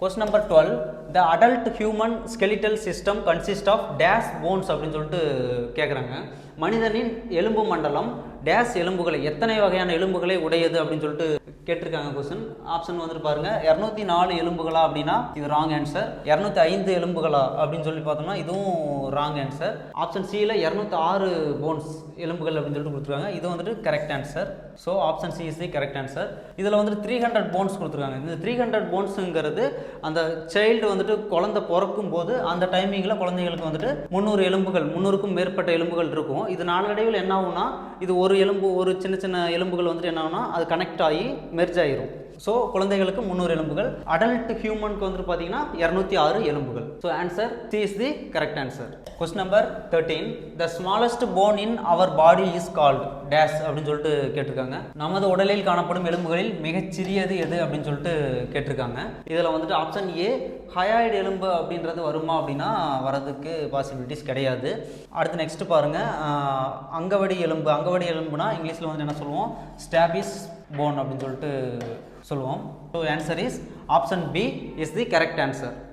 Question number twelve the adult human skeletal system consist of dash bones அப்படின்னு சொல்லிட்டு கேட்குறாங்க மனிதனின் எலும்பு மண்டலம் டேஸ் எலும்புகளை எத்தனை வகையான எலும்புகளை உடையது அப்படின்னு சொல்லிட்டு கேட்டிருக்காங்க கொஸ்டின் ஆப்ஷன் வந்துட்டு பாருங்க. இரநூத்தி நாலு எலும்புகளா அப்படின்னா இது ராங் ஆன்சர் இரநூத்தி ஐந்து எலும்புகளா அப்படின்னு சொல்லி பார்த்தோம்னா இதுவும் ராங் ஆன்சர் ஆப்ஷன் சியில் இரநூத்தி ஆறு போன்ஸ் எலும்புகள் அப்படின்னு சொல்லிட்டு கொடுத்துருக்காங்க. இது வந்துட்டு correct answer so option C is the correct answer இதில் வந்துட்டு த்ரீ ஹண்ட்ரட் போன்ஸ் கொடுத்துருக்காங்க. இந்த த்ரீ ஹண்ட்ரட் போன்ஸுங்கிறது அந்த சைல்டு வந்துட்டு குழந்தை பிறக்கும் போது அந்த டைமிங்கில் குழந்தைங்களுக்கு வந்துட்டு முந்நூறு எலும்புகள் முந்நூறுக்கும் மேற்பட்ட எலும்புகள் இருக்கும். இது நாளடைவில் என்ன ஆகும்னா இது ஒரு எலும்பு ஒரு சின்ன சின்ன எலும்புகள் வந்துட்டு என்ன ஆகும்னா அது கனெக்ட் ஆகி மெர்ஜ் ஆயிரும். ஸோ குழந்தைகளுக்கு முந்நூறு எலும்புகள். அடல்ட் ஹியூமனுக்கு வந்துட்டு பார்த்தீங்கன்னா இரநூத்தி ஆறு எலும்புகள். So answer C is the correct answer question number thirteen the smallest bone in our body is called dash அப்படின்னு சொல்லிட்டு கேட்டிருக்காங்க. நமது உடலில் காணப்படும் எலும்புகளில் மிகச்சிறியது எது அப்படின்னு சொல்லிட்டு கேட்டிருக்காங்க. இதில் வந்துட்டு ஆப்ஷன் ஏ ஹயாய்டு எலும்பு அப்படின்றது வருமா அப்படின்னா வரதுக்கு பாசிபிலிட்டிஸ் கிடையாது. அடுத்து நெக்ஸ்ட் பாருங்கள் அங்கவடி எலும்பு அங்கவடி எலும்புனா இங்கிலீஷில் வந்து என்ன சொல்லுவோம்? ஸ்டாபிஸ் போன் அப்படின்னு சொல்லிட்டு சொல்லுவோம். So answer is option B is the correct answer